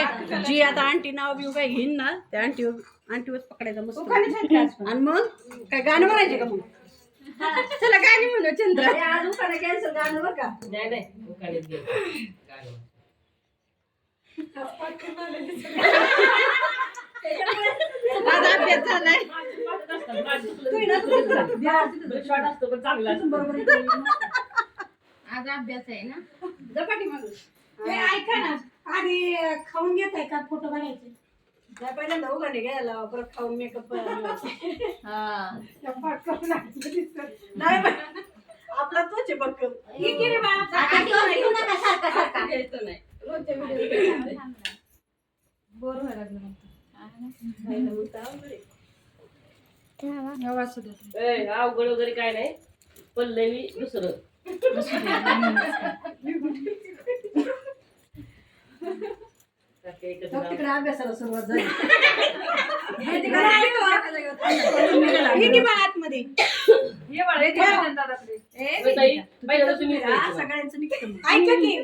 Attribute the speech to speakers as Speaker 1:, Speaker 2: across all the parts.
Speaker 1: जी आता आंटी नाव बिव काय घेईन ना त्या आंटी आंटीवर पकडायचं मस्त. आणि मग काय गाणं म्हणायचे का मग चला गाणी म्हणू चंद्र
Speaker 2: आज उखाणे कॅन्सल गाणं बरं का
Speaker 3: नाही नाही उखाणेच घे. गाणं.
Speaker 1: माझा अभ्यास झालाय
Speaker 2: तू ही ना, तू तिथं जा. जा.
Speaker 4: आज आहे ना
Speaker 1: झपाटी म्हणून
Speaker 5: हे ऐका ना. आधी खाऊन घेत आहे का फोटो काढायचे?
Speaker 1: त्या पहिल्यांदा उघडे घ्यायला परत खाऊन मेकअप
Speaker 4: हा.
Speaker 1: नाही पण आपला तोच आहे बघ
Speaker 5: ही की रे बाळा?
Speaker 2: सारखा.
Speaker 1: घ्यायचं नाही. रोजच्या व्हिडिओ
Speaker 2: बोर व्हायला लागलं.
Speaker 3: ए, अवघड वगैरे काय नाही. पल्लवी दुसरं. नाव.
Speaker 2: तिकडे अभ्यासाला सुरुवात झाली
Speaker 5: हे तिकडे आहे का? ही की बाळा आतमध्ये
Speaker 2: ये बाळा,
Speaker 3: ताई, तुम्ही
Speaker 1: हा,
Speaker 3: बोलायचं.
Speaker 1: सगळ्यांचं निघतं मग.
Speaker 5: ऐका की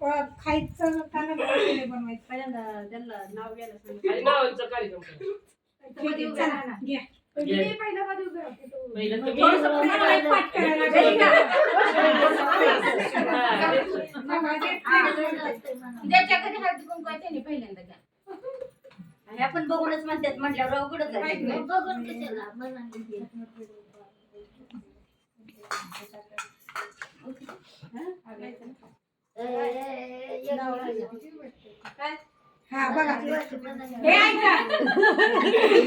Speaker 5: अं, खायचं का नाही बनवायचं
Speaker 1: पहिल्यांदा त्यांना नाव घ्यायला सांगितलं
Speaker 3: आणि नावांचा कार्यक्रम करा.
Speaker 5: ठीक आहे, चला घ्या
Speaker 3: घे. पहिलं तुम्ही
Speaker 5: थोडंसं पुण्याला एक पाठ करायला लागेल.
Speaker 4: ज्याच्या घरी हळदी कुंकू त्याने पहिल्यांदा घ्या
Speaker 2: आणि आपण बघूनच म्हणतात म्हटल्यावर अवघडच आहे.
Speaker 4: बघून कशाला
Speaker 5: हा बघा हे ऐका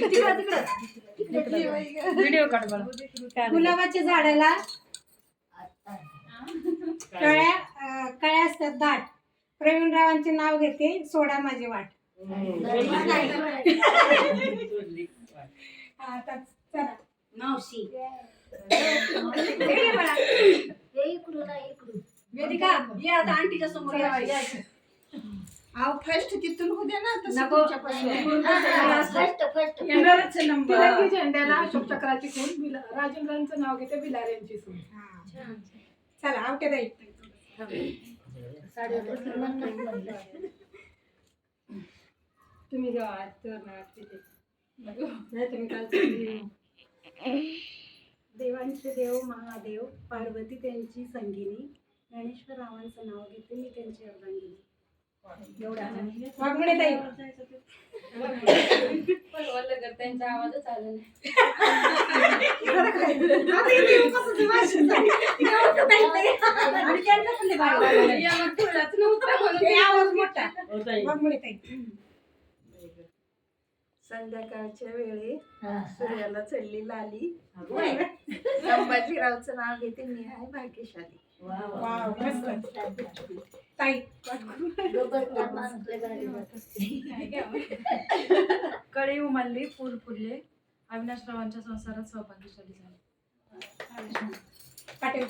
Speaker 2: तिकडं, तिकडं. व्हिडिओ काढ बाळा.
Speaker 5: गुलाबाच्या झाडाला कळ्या अं, कळ्या असतात दाट. प्रवीण रावांचे नाव घेते सोडा माझी वाट. हा, आता चला.
Speaker 2: मावशी.
Speaker 5: हे घे बाळा.
Speaker 1: वेदिका ये आता आंटीच्या समोर यायचं.
Speaker 5: अहो फर्स्ट तिथून होऊ दे ना तसं
Speaker 2: नको.
Speaker 5: तुमच्यापासून.
Speaker 4: फर्स्ट फर्स्ट
Speaker 5: येणारच आहे नंबर
Speaker 6: तिरंगी झेंड्याला अशोक चक्राची खून राजेंद्रांचं नाव घेते बिलाऱ्यांची सून.
Speaker 5: हा. चला आवटे जाईल
Speaker 6: तुम्ही जेव्हा तर तिथे.
Speaker 1: नाही तुम्ही काल. देवांचे देव महादेव पार्वती त्यांची संगिनी ज्ञानेश्वर रावांचं नाव घेते मी त्यांची अर्धांगिनी
Speaker 5: ताई.
Speaker 4: त्यांचा आवाजच आला नाही.
Speaker 7: संध्याकाळच्या वेळी सूर्याला चढली लाली. संभाजीरावचं नाव घेते मी आहे भाग्यशाली.
Speaker 6: कळी उमलली फुल फुलले. अविनाशरावांच्या संसारात सहभागीशाली झाले.
Speaker 5: पाटील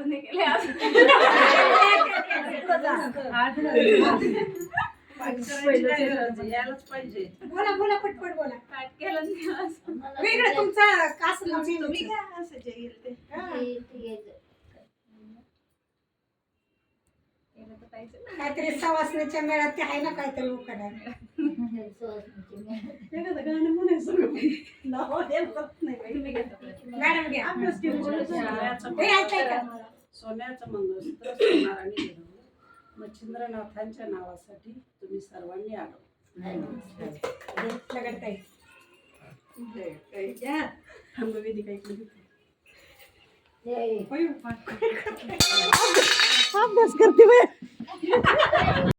Speaker 4: नाही केले आज.
Speaker 1: यायलाच पाहिजे.
Speaker 5: बोला बोला पटपट बोला.
Speaker 4: पाठ केलं नाही आज?
Speaker 5: वेगळं तुमचा कास लावून
Speaker 1: तुम्ही काय गेले ते?
Speaker 5: काहीतरी सवासण्याच्या मेळ्यात ते आहे ना काहीतरी
Speaker 1: गाणं म्हणायचं.
Speaker 5: मॅडम घ्या
Speaker 1: सोन्याचं मंगळसूत्र सोनाराने मच्छिंद्रनाथांच्या नावासाठी तुम्ही सर्वांनी आलो घे.
Speaker 2: जय.
Speaker 1: अभ्यास करते